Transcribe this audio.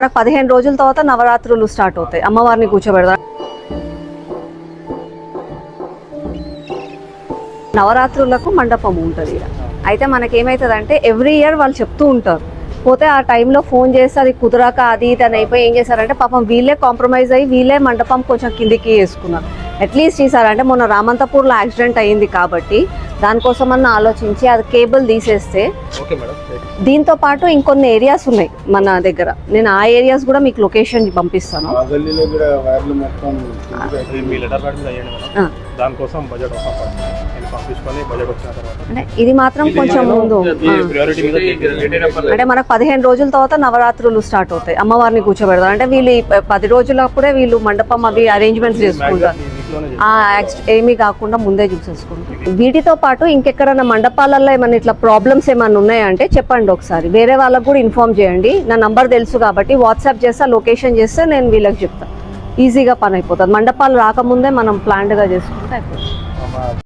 మనకు పదిహేను రోజుల తర్వాత నవరాత్రులు స్టార్ట్ అవుతాయి. అమ్మవారిని కూర్చోబెడతారు నవరాత్రులకు మండపం ఉంటుంది అయితే మనకి ఏమవుతుందంటే ఎవ్రీ ఇయర్ వాళ్ళు చెప్తూ ఉంటారు. పోతే ఆ టైంలో ఫోన్ చేస్తే అది కుదరక అది ఇది అని అయిపోయి ఏం చేశారంటే పాపం వీళ్ళే కాంప్రమైజ్ అయ్యి వీళ్ళే మండపం కొంచెం కిందికి వేసుకున్నారు. అట్లీస్ట్ ఈసారి అంటే మొన్న రామంతపూర్లో యాక్సిడెంట్ అయ్యింది కాబట్టి దానికోసం అన్న ఆలోచించి అది కేబుల్ తీసేస్తే దీంతో పాటు ఇంకొన్ని ఏరియాస్ ఉన్నాయి మన దగ్గర. నేను ఆ ఏరియాస్ కూడా మీకు లొకేషన్ పంపిస్తాను. వచ్చిన తర్వాత. అంటే ఇది మాత్రం కొంచెం ముందు. ఆ. ప్రియారిటీ మీద చేయండి. అంటే మనకు పదిహేను రోజుల తర్వాత నవరాత్రులు స్టార్ట్ అవుతాయి. అమ్మవారిని కూర్చోబెడతారు. అంటే వీళ్ళు పది రోజులప్పుడే వీళ్ళు మండపం అవి అరేంజ్మెంట్స్ చేసుకుంటారు. ఏమీ కాకుండా ముందే చూసేసుకుంటారు వీటితో పాటు ఇంకెక్కడన్నా మండపాలలో ఏమన్నా ఇట్లా ప్రాబ్లమ్స్ ఏమన్నా ఉన్నాయంటే చెప్పండి ఒకసారి. వేరే వాళ్ళకు కూడా ఇన్ఫార్మ్ చేయండి. నా నంబర్ తెలుసు కాబట్టి వాట్సాప్ చేస్తే లొకేషన్ చేస్తే నేను వీళ్ళకి చెప్తాను ఈజీగా పని అయిపోతుంది. మండపాలు రాకముందే మనం ప్లాన్డ్గా చేసుకుంటే అయిపోతుంది.